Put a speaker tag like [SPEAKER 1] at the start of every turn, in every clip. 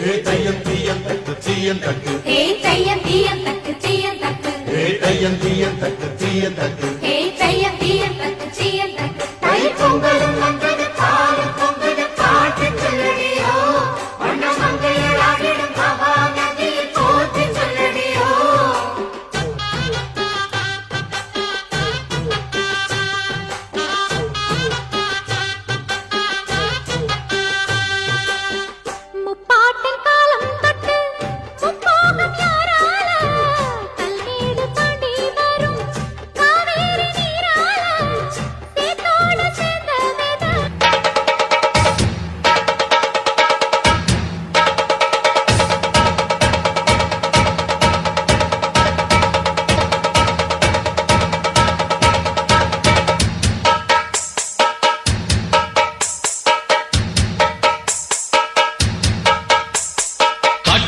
[SPEAKER 1] தையம் தீயம் தக்கு தீயம் தக்கு.
[SPEAKER 2] தையம் தீயம் தக்கு தீயம் தக்கு.
[SPEAKER 1] ஏ தையம் தீயம் தக்கு தீயம் தக்கு.
[SPEAKER 2] ஹே தையம் தீயம் தக்கு தீயம் தக்கு. தை பொங்கலும்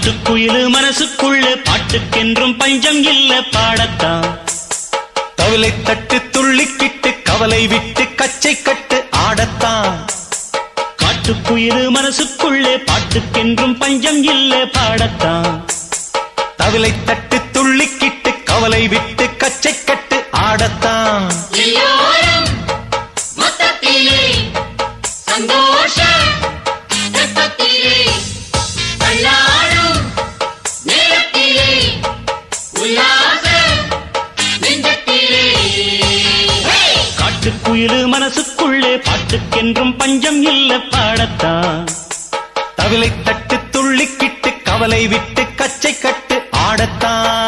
[SPEAKER 3] காட்டுக்குயிலு மனசுக்குள்ள பாட்டுக்கென்றும் பஞ்சம் இல்ல பாடத்தான்.
[SPEAKER 4] தவிலை தட்டு துள்ளிக்கிட்டு கவலை விட்டு கச்சை கட்டு ஆடத்தான்.
[SPEAKER 3] காட்டுக்குயிலு மனசுக்குள்ள பாட்டுக்கென்றும் பஞ்சம் இல்ல பாடத்தான்.
[SPEAKER 4] தவிலை தட்டு துள்ளிக்கிட்டு கவலை விட்டு கச்சை கட்டு ஆடத்தான்.
[SPEAKER 3] பஞ்சம் பாடத்தான்.
[SPEAKER 4] தவிலை தட்டு துள்ளிக்கிட்டு கவலை விட்டு கச்சை கட்டு ஆடத்தான்.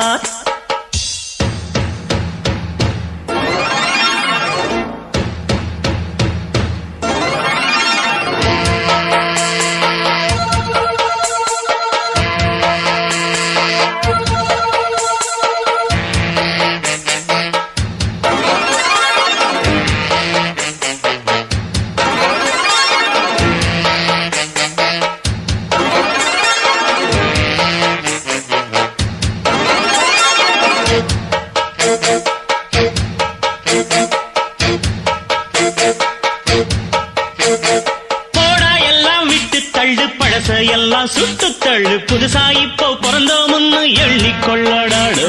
[SPEAKER 3] தள்ளு பழச எல்லாம் சுட்டு தள்ளு. புதுசா இப்போ பிறந்தோம்னு எண்ணிக்கொள்ளடாடு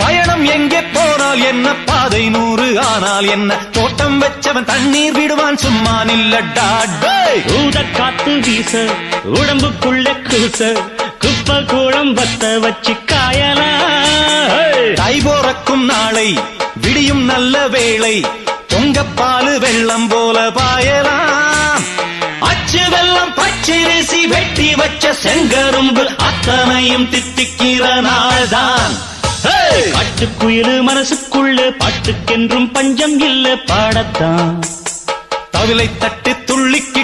[SPEAKER 4] பயணம் எங்கே போனால் என்ன? பாதை நூறு ஆனால் என்ன? தோட்டம் வச்சவன் தண்ணீர் விடுவான் சும்மா நில்லடா.
[SPEAKER 3] ஊத காத்து வீச உடம்புக்குள்ள கூச குப்ப கூடம் பத்த வச்சு காயலாம்
[SPEAKER 4] தை போறக்கும் நாளை விடியும் நல்ல வேளை பொங்கப்பாலு வெள்ளம் போல பாயலாம் பச்சரிசி வெட்டி வச்ச செங்கரும்பு அத்தனையும் தித்திக்கிற நாள்தான்!
[SPEAKER 3] காட்டுக்குயிலு மனசுக்குள்ள பாட்டுக்கென்றும் பஞ்சம் இல்ல பாடத்தான்
[SPEAKER 4] தவிலை தட்டு துள்ளிக்கிட்டு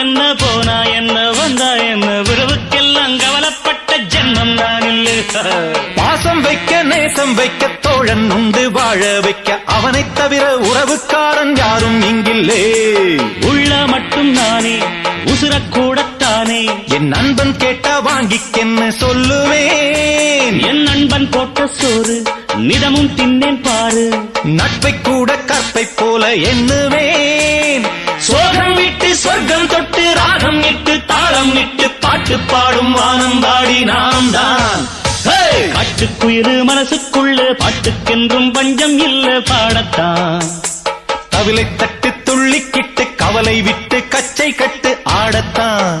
[SPEAKER 3] என்ன போனா என்ன வந்தா என்ன? உறவுக்கெல்லாம் கவலைப்பட்ட ஜென்மம் நான் இல்லை.
[SPEAKER 4] பாசம் வைக்க நேசம் வைக்க தோழன் உண்டு வாழ வைக்க அவனைத் தவிர உறவுக்காரன் யாரும் இங்கில்லே.
[SPEAKER 3] உள்ள மட்டும் நானே உசுரக்கூடத்தானே
[SPEAKER 4] என் நண்பன் கேட்டா வாங்கிக்கென்னு சொல்லுவேன்?
[SPEAKER 3] என் நண்பன் போட்ட சோறு நிதமும் தின்னேன் பாரு.
[SPEAKER 4] நட்பை கூட கற்பை போல எண்ணுவேன்.
[SPEAKER 3] சோகம் விட்டு சொர்க்கம் வானம் பாடி நாம் தான். காட்டுக்குயிரு மனசுக்குள்ள பாட்டுக்கென்றும் பஞ்சம் இல்ல பாடத்தான்.
[SPEAKER 4] தவிலை தட்டு துள்ளிக்கிட்டு கவலை விட்டு கச்சை கட்டு ஆடத்தான்.